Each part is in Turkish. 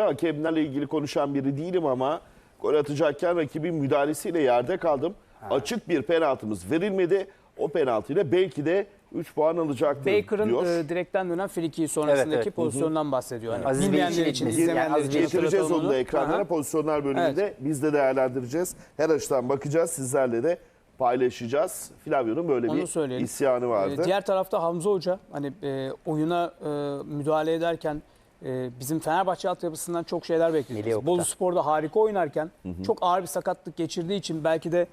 Hakemlerle ilgili konuşan biri değilim ama gol atacakken rakibin müdahalesiyle yerde kaldım. Açık bir penaltımız verilmedi. O penaltıyla belki de 3 puan alacaktır Baker'ın diyor. e, direkten dönen friki sonrasındaki Evet, evet. pozisyondan bahsediyor. Yani Aziz bilmeyenler şey- için, yani izlemeyenler Aziz için Bey'in Getireceğiz hatırlatalım onu da ekranlara Aha. pozisyonlar bölümünde biz de değerlendireceğiz. Her açıdan bakacağız sizlerle de paylaşacağız. Flavio'nun böyle Onu bir söyleyelim. isyanı vardı. Ee, Diğer tarafta Hamza Hoca hani e, oyuna e, müdahale ederken e, bizim Fenerbahçe altyapısından çok şeyler bekliyoruz. Bolu Spor'da harika oynarken çok ağır bir sakatlık geçirdiği için belki de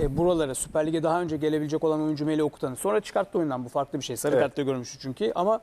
e, buralara Süper Lig'e daha önce gelebilecek olan oyuncu Melih Okuta'nı sonra çıkarttı oyundan bu farklı bir şey. Sarı Evet. kartta görmüştü çünkü ama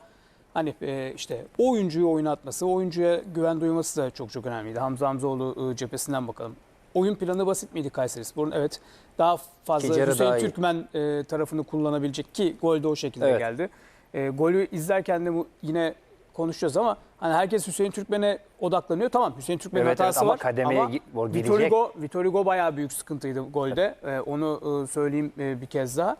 hani e, işte o oyuncuyu oyuna atması, o oyuncuya güven duyması da çok çok önemliydi. Hamza Hamzoğlu e, cephesinden bakalım. Oyun planı basit miydi Kayserispor'un? Evet. Daha fazla yarı Hüseyin daha iyi. Türkmen e, tarafını kullanabilecek ki gol de o şekilde Evet. geldi. E, golü izlerken de bu yine konuşacağız ama hani herkes Hüseyin Türkmen'e odaklanıyor. Tamam Hüseyin Türkmen'in Evet, evet, hatası ama var kademeye ama Vitor. Hugo, Vitor Hugo bayağı büyük sıkıntıydı golde. E, onu e, söyleyeyim e, bir kez daha.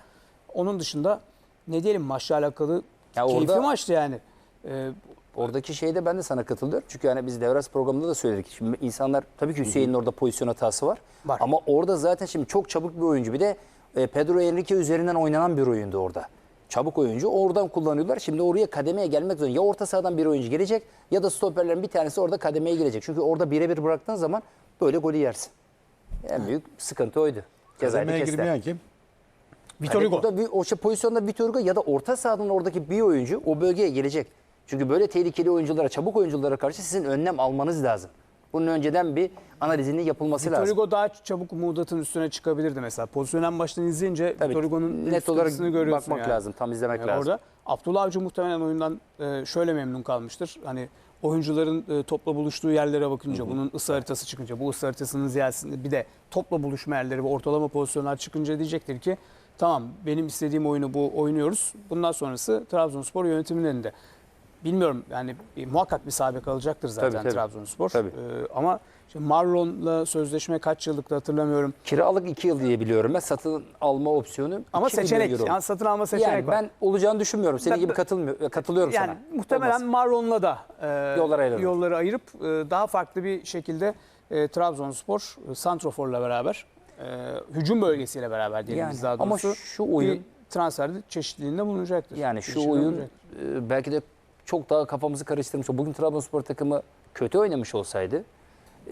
Onun dışında ne diyelim maçla alakalı Ya keyifli orada- maçtı yani. E, Oradaki şeyde ben de sana katılıyorum. Çünkü yani biz Devras programında da söyledik. Şimdi insanlar tabii ki Hüseyin'in orada pozisyon hatası var. Var. Ama orada zaten şimdi çok çabuk bir oyuncu. Bir de e, Pedro Enrique üzerinden oynanan bir oyundu orada. Çabuk oyuncu. Oradan kullanıyorlar. Şimdi oraya kademeye gelmek zorunda. Ya orta sahadan bir oyuncu gelecek ya da stoperlerin bir tanesi orada kademeye gelecek. Çünkü orada birebir bıraktığın zaman böyle golü yersin. En büyük sıkıntı oydu. Cezayı Kademeye kestiler. girmeyen kim? Vitor Hani Hugo. burada bir, o şey pozisyonda Vitor Hugo ya da orta sahadan oradaki bir oyuncu o bölgeye gelecek. Çünkü böyle tehlikeli oyunculara, çabuk oyunculara karşı sizin önlem almanız lazım. Bunun önceden bir analizinin yapılması Vitor lazım. Hugo daha çabuk Muğdat'ın üstüne çıkabilirdi mesela. Pozisyonu en baştan izleyince Tabii, Vitor Hugo'nun net olarak görüyorsun bakmak yani. lazım, tam izlemek Yani lazım. Orada Abdullah Avcı muhtemelen oyundan e, şöyle memnun kalmıştır. Hani oyuncuların e, topla buluştuğu yerlere bakınca, bunun ısı haritası çıkınca, bu ısı haritasının ziyadesinde bir de topla buluşma yerleri ve ortalama pozisyonlar çıkınca diyecektir ki tamam benim istediğim oyunu bu oynuyoruz. Bundan sonrası Trabzonspor yönetiminin elinde. Bilmiyorum yani e, muhakkak bir sabit alacaktır zaten Tabii, tabii. Trabzonspor. Tabii. E, ama işte Marlon'la sözleşme kaç yıllıkta hatırlamıyorum. Kiralık 2 yıl diye biliyorum ben. Satın alma opsiyonu Ama 2 milyon seçenek, yani satın alma seçenek yani var. ben olacağını düşünmüyorum. Senin Ben- gibi katılmıyor, katılıyorum Yani sana. muhtemelen Olmaz. Marlon'la da e, Yolları yolları ayırıp e, daha farklı bir şekilde e, Trabzonspor e, Santrofor'la beraber e, hücum bölgesiyle beraber diyelim Yani biz daha ama doğrusu şu oyun- bir transferde çeşitliliğinde bulunacaktır. Yani şu oyun bulunacaktır. e, belki de çok daha kafamızı karıştırmış. Bugün Trabzonspor takımı kötü oynamış olsaydı,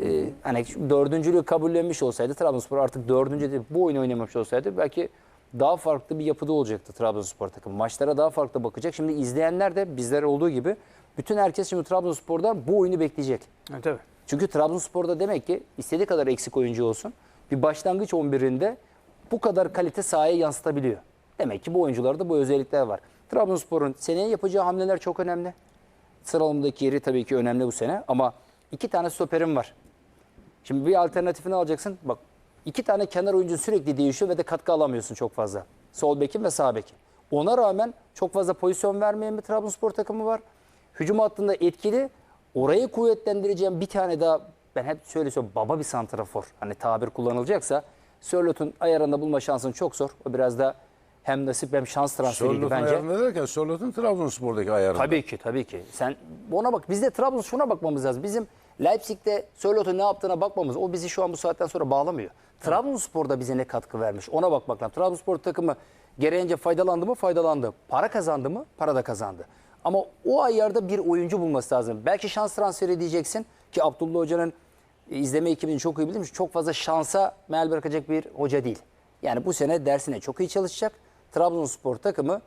e, hani dördüncülüğü kabullenmiş olsaydı Trabzonspor artık dördüncü değil, bu oyunu oynamamış olsaydı belki daha farklı bir yapıda olacaktı Trabzonspor takımı. Maçlara daha farklı bakacak. Şimdi izleyenler de bizler olduğu gibi bütün herkes şimdi Trabzonspor'dan bu oyunu bekleyecek. Evet, tabii. Çünkü Trabzonspor'da demek ki istediği kadar eksik oyuncu olsun. Bir başlangıç 11'inde bu kadar kalite sahaya yansıtabiliyor. Demek ki bu oyuncularda bu özellikler var. Trabzonspor'un seneye yapacağı hamleler çok önemli. Sıralamadaki yeri tabii ki önemli bu sene ama iki tane stoperim var. Şimdi bir alternatifini alacaksın. Bak iki tane kenar oyuncu sürekli değişiyor ve de katkı alamıyorsun çok fazla. Sol bekin ve sağ bekin. Ona rağmen çok fazla pozisyon vermeyen bir Trabzonspor takımı var. Hücum hattında etkili. Orayı kuvvetlendireceğim bir tane daha ben hep şöyle söylüyorum baba bir santrafor. Hani tabir kullanılacaksa Sörlot'un ayarında bulma şansın çok zor. O biraz da hem nasip hem şans transferiydi bence. ayarında derken Sörlot'un Trabzonspor'daki ayarında. Tabii ki tabii ki. Sen ona bak. Biz de Trabzon şuna bakmamız lazım. Bizim Leipzig'te Sörlot'un ne yaptığına bakmamız. O bizi şu an bu saatten sonra bağlamıyor. Trabzonspor'da bize ne katkı vermiş ona bakmak lazım. Trabzonspor takımı gereğince faydalandı mı? Faydalandı. Para kazandı mı? Para da kazandı. Ama o ayarda bir oyuncu bulması lazım. Belki şans transferi diyeceksin ki Abdullah Hoca'nın e, izleme ekibini çok iyi bilmiş. Çok fazla şansa meyal bırakacak bir hoca değil. Yani bu sene dersine çok iyi çalışacak. Trabzonspor takımı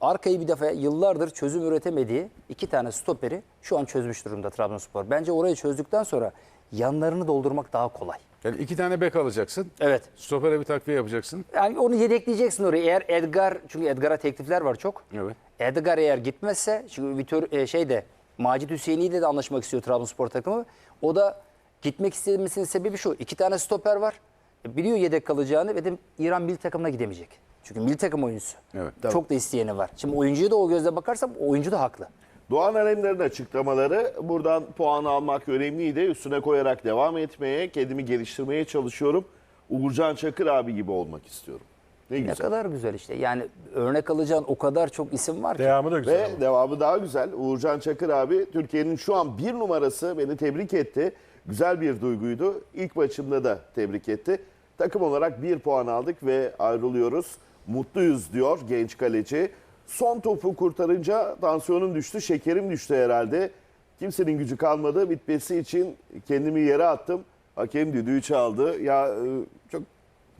arkayı bir defa yıllardır çözüm üretemediği iki tane stoperi şu an çözmüş durumda Trabzonspor. Bence orayı çözdükten sonra yanlarını doldurmak daha kolay. Yani iki tane bek alacaksın. Evet. Stopere bir takviye yapacaksın. Yani onu yedekleyeceksin oraya. Eğer Edgar çünkü Edgar'a teklifler var çok. Evet. Edgar eğer gitmezse çünkü Vitor e, şeyde Macit Hüseyin'i ile de anlaşmak istiyor Trabzonspor takımı. O da gitmek istemesinin sebebi şu. iki tane stoper var. E, Biliyor yedek kalacağını ve de İran milli takımına gidemeyecek. Çünkü milli takım oyuncusu. Evet. Çok da isteyeni var. Şimdi oyuncuyu da o gözle bakarsam oyuncu da haklı. Doğan Alemdar'ın açıklamaları buradan puan almak önemliydi. Üstüne koyarak devam etmeye, kendimi geliştirmeye çalışıyorum. Uğurcan Çakır abi gibi olmak istiyorum. Ne Ne güzel. kadar güzel işte. Yani örnek alacağın o kadar çok isim var ki. Devamı da güzel. Ve ama. devamı daha güzel. Uğurcan Çakır abi Türkiye'nin şu an bir numarası beni tebrik etti. Güzel bir duyguydu. İlk maçımda da tebrik etti. Takım olarak bir puan aldık ve ayrılıyoruz. Mutluyuz diyor genç kaleci. Son topu kurtarınca tansiyonum düştü, şekerim düştü herhalde. Kimsenin gücü kalmadı. Bitmesi için kendimi yere attım. Hakem düdüğü çaldı. Ya e, çok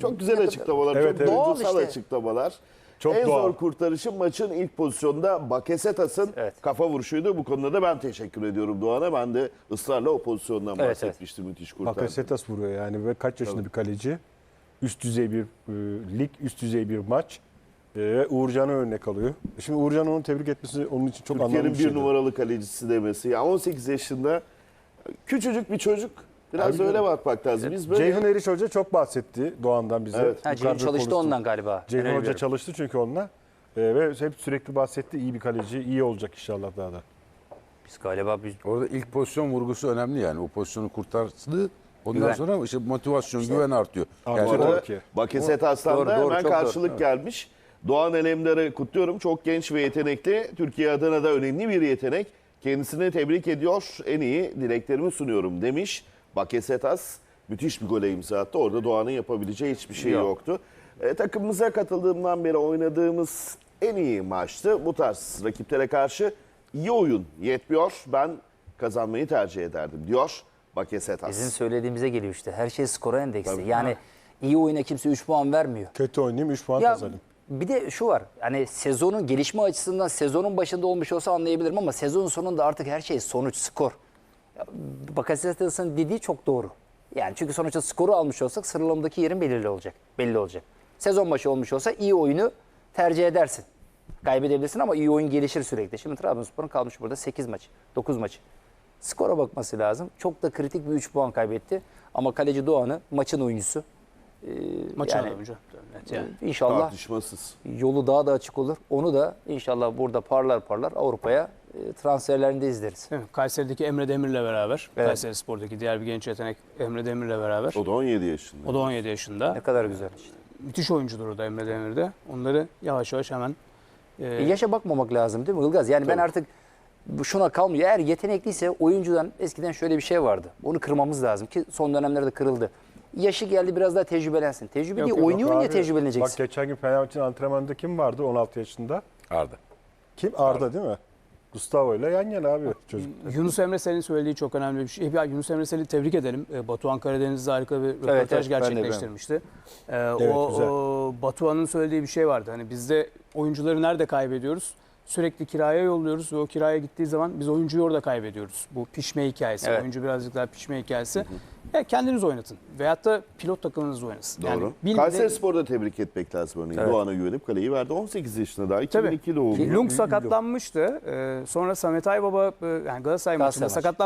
çok güzel açıklamalar, Evet, çok evet. Doğal duygusal işte. açıklamalar. Çok en doğal. zor kurtarışı maçın ilk pozisyonda Bakasetas'ın Evet. kafa vuruşuydu. Bu konuda da ben teşekkür ediyorum Doğan'a. Ben de ısrarla o pozisyondan Evet, bahsetmiştim. Müthiş kurtardı. Bakasetas vuruyor yani ve kaç yaşında bir kaleci. Üst düzey bir e, lig, üst düzey bir maç. E, ve Uğurcan'ı örnek alıyor. Şimdi Uğurcan onu tebrik etmesi onun için çok anlamlı Türkiye'nin bir bir şeydi. numaralı kalecisi demesi. Ya 18 yaşında küçücük bir çocuk. Biraz Abi, öyle bakmak lazım. Biz böyle Ceyhun Eriş Hoca çok bahsetti Doğan'dan bize. Evet. Ha, Ceyhun çalıştı konuştuk. ondan galiba. Ceyhun Hoca biliyorum. çalıştı çünkü onunla. E, ve hep sürekli bahsetti iyi bir kaleci, iyi olacak inşallah daha da. Biz galiba biz Orada ilk pozisyon vurgusu önemli yani. O pozisyonu kurtardı. Ondan Güven. sonra işte motivasyon, güven artıyor. Artıyor. Yani arada Tabii ki. Bakasetas'tan Doğru, doğru, hemen çok doğru. karşılık gelmiş. Doğan Elemdar'ı kutluyorum. Çok genç ve yetenekli. Türkiye adına da önemli bir yetenek. Kendisini tebrik ediyor. En iyi dileklerimi sunuyorum demiş. Bakasetas müthiş bir gole imza attı. Orada Doğan'ın yapabileceği hiçbir şey Yok. yoktu. E, takımımıza katıldığımdan beri oynadığımız en iyi maçtı. Bu tarz rakiplere karşı iyi oyun yetmiyor. Ben kazanmayı tercih ederdim diyor Bakasetas. bizim söylediğimize geliyor işte. Her şey skora endeksli. Tabii. Yani iyi oyuna kimse 3 puan vermiyor. Kötü oynayayım 3 puan Ya kazanayım. bir de şu var. Hani sezonun gelişme açısından sezonun başında olmuş olsa anlayabilirim ama sezonun sonunda artık her şey sonuç, skor. Ya, Bakasetas'ın dediği çok doğru. Yani çünkü sonuçta skoru almış olsak sıralamadaki yerin belirli olacak. Belli olacak. Sezon başı olmuş olsa iyi oyunu tercih edersin. Kaybedebilirsin ama iyi oyun gelişir sürekli. Şimdi Trabzonspor'un kalmış burada 8 maç, 9 maç. Skora bakması lazım. Çok da kritik bir 3 puan kaybetti. Ama kaleci Doğan'ı maçın oyuncusu. Maçı Yani- yani, önce. Net yani. İnşallah Tartışmasız. yolu daha da açık olur. Onu da inşallah burada parlar parlar Avrupa'ya e, transferlerinde izleriz. Kayseri'deki Emre Demir'le beraber, Evet. Kayseri Spor'daki diğer bir genç yetenek Emre Demir'le beraber. O da 17 yaşında. O da 17 yaşında. Ne kadar güzel işte. Müthiş oyuncudur o da Emre Demir'de. Onları yavaş yavaş hemen e, E, yaşa bakmamak lazım değil mi Ilgaz? Yani ben Tabii. artık bu şuna kalmıyor. Eğer yetenekliyse oyuncudan eskiden şöyle bir şey vardı. Onu kırmamız lazım ki son dönemlerde kırıldı. Yaşı geldi biraz daha tecrübelensin. Tecrübe değil oynuyor abi, tecrübeleneceksin. Bak geçen gün Fenerbahçe'nin antrenmanında kim vardı 16 yaşında? Arda. Kim? Arda değil mi? Gustavo ile yan yana abi çocuk. Yunus Emre Sel'in söylediği çok önemli bir şey. Ya, Yunus Emre Sel'i tebrik edelim. E, Batuhan Karadeniz'de harika bir röportaj evet, gerçekleştirmişti. E, Evet, o güzel. o Batuhan'ın söylediği bir şey vardı. Hani bizde oyuncuları nerede kaybediyoruz? Sürekli kiraya yolluyoruz ve o kiraya gittiği zaman biz oyuncuyu orada kaybediyoruz. Bu pişme hikayesi. Evet. Oyuncu birazcık daha pişme hikayesi. Ya kendiniz oynatın. Veyahut da pilot takımınız oynasın. Doğru. Yani Kayseri Spor'da tebrik etmek lazım örneğin. Evet. Doğan'a güvenip kaleyi verdi. 18 yaşında daha. Tabii. 2002 doğumlu. Lung sakatlanmıştı. Ee, sonra Samet Aybaba e, yani Galatasaray, Galatasaray maçında maçı. sakatlanmıştı.